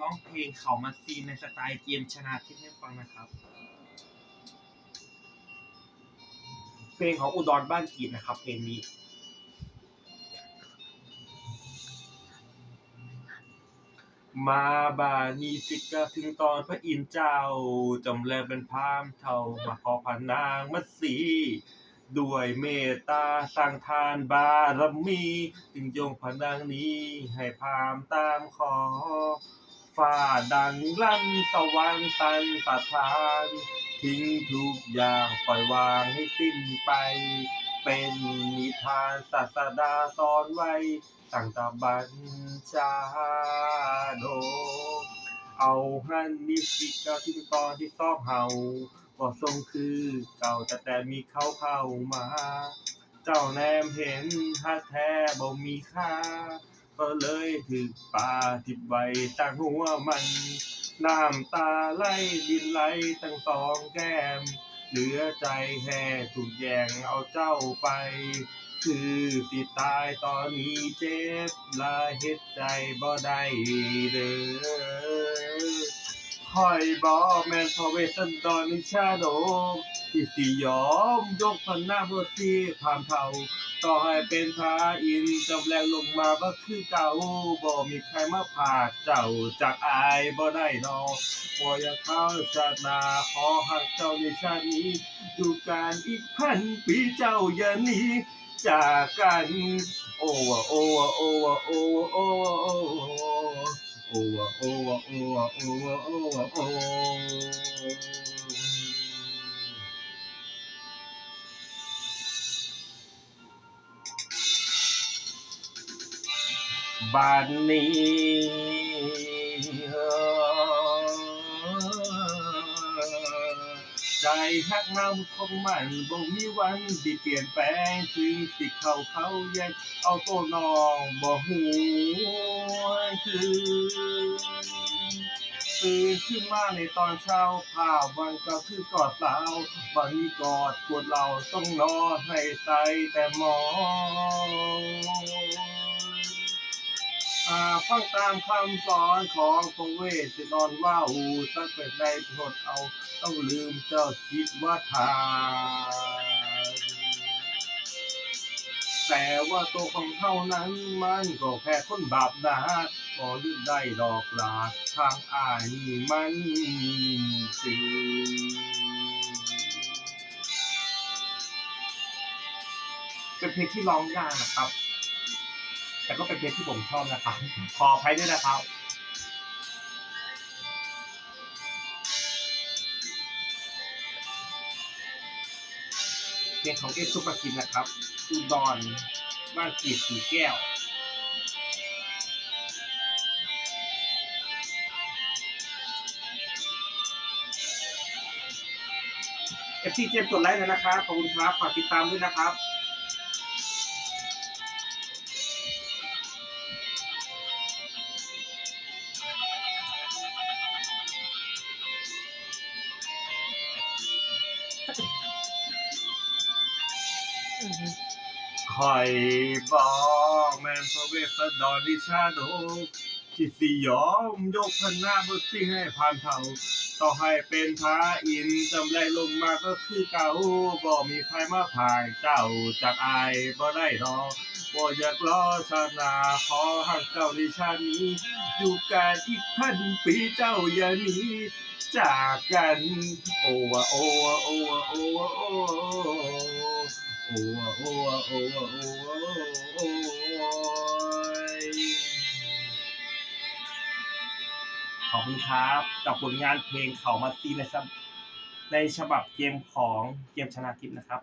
ร้องเพลงเขามาซีนในสไตล์เกมชนะทิพย์ให้ฟังนะครับ เพลงของอุดรบ้านกีดนะครับเพลงนี้มาบานีสิกะถึงตอนพระอินทร์เจ้า จำแรงเป็นพามเท่ามาขอพานางมัตสี ด้วยเมตตาสั่งทานบารมี จึงยงพนางนี้ให้พามตามขอ ฝ่าดังลั่นสวรรค์ตันสถาน ทิ้งทุกอย่างปล่อยวางให้สิ้นไป เป็นนิทานศาสดาสอนไว้ตั้งตบัญชาโดเอาหันนิสิกาถึงตอนที่ซอกเฮาก็ทรงคือเก่าแต่แต่มีเขาเข้ามา เจ้าแนมเห็นฮักแท้บ่มีค่า ก็เลยถึกป่าทิบไว้ตั้งหัวมัน น้ำตาไหลดินไหลตั้งสองแก้ม เหลือใจแห่ถูกแย่งเอาเจ้าไป คือสิตายตอนนี้เจ็บลาเฮ็ดใจบ่ได้เด้อคอยบ่แม่นพอเวสันดอนนิชาโดที่สิยอมยกพันหน้าเพื่อที่ผ่านเท่า ต่อให้เป็นพระอินทร์จำแรงลงมาก็คือเก่าบ่มีใครมาผ่าเจ้าจากอายบ่ได้นอบ่อยากเข้าชาติหนาขอหักเจ้าในชาตินี้ดูการอีกพันปีเจ้าอย่าหนีจากกัน โอ้วะโอ้วะโอ้วะโอ้วะโอ้วะโอ้วะโอ้วะโอ้วะโอ้วะโอ้วะโอ้วะ บ้านนี้ใจฮักน้ำคงมันบ่มีวันสิเปลี่ยนแปลงถึงสิเขาเขาแยกเอาตัวนองบ่หูคือตื่นขึ้นมาในตอนเช้าภาพวันก็คือกอดสาววันนี้กอดปวดเราต้องนอนให้ใส่แต่หมอน อ่าฟังตามคำสอนของพระเวสจะนอนว่าหูสักเป็นใดโปรดเอาต้องลืมเจ้าคิดว่าทานแต่ว่าตัวของเท่านั้นมันก็แค่คนบาปนะก็ลืมได้ดอกลาทางอายนี่มันสิเป็นเพลงที่ร้องยากนะครับ แต่ก็เป็นเพลงที่ผมชอบนะครับ ขออภัยด้วยนะครับเพลงของเอสซุปากินนะครับ อุดรบ้านกีดสีแก้วเอฟซีเจมส์กดไลค์เลยนะครับ ขอบคุณครับ ฝากติดตามด้วยนะครับ คอยบอกแมนพระเวสสันดรนิชาโดที่สิยอมยกพนหน้าบุตรสิให้ผ่านเทาต่อให้เป็นพระอินจำแรลงมาก็คือเก่าบ่มีใครมาผ่ายเจ้าจากอายบ่ได้ดอกบ่อยากรอชานาขอหักเจ้าในชาตินี้ อยู่กันอีกพันปีเจ้าอย่าหนี จากกัน โอวะโอวะโอวะโอวะโอโอวะโอวะโอวะโอวะโอขอบคุณครับกับผลงานเพลงเขามาซีในในฉบับเกมของเกมชนะทิพย์นะครับ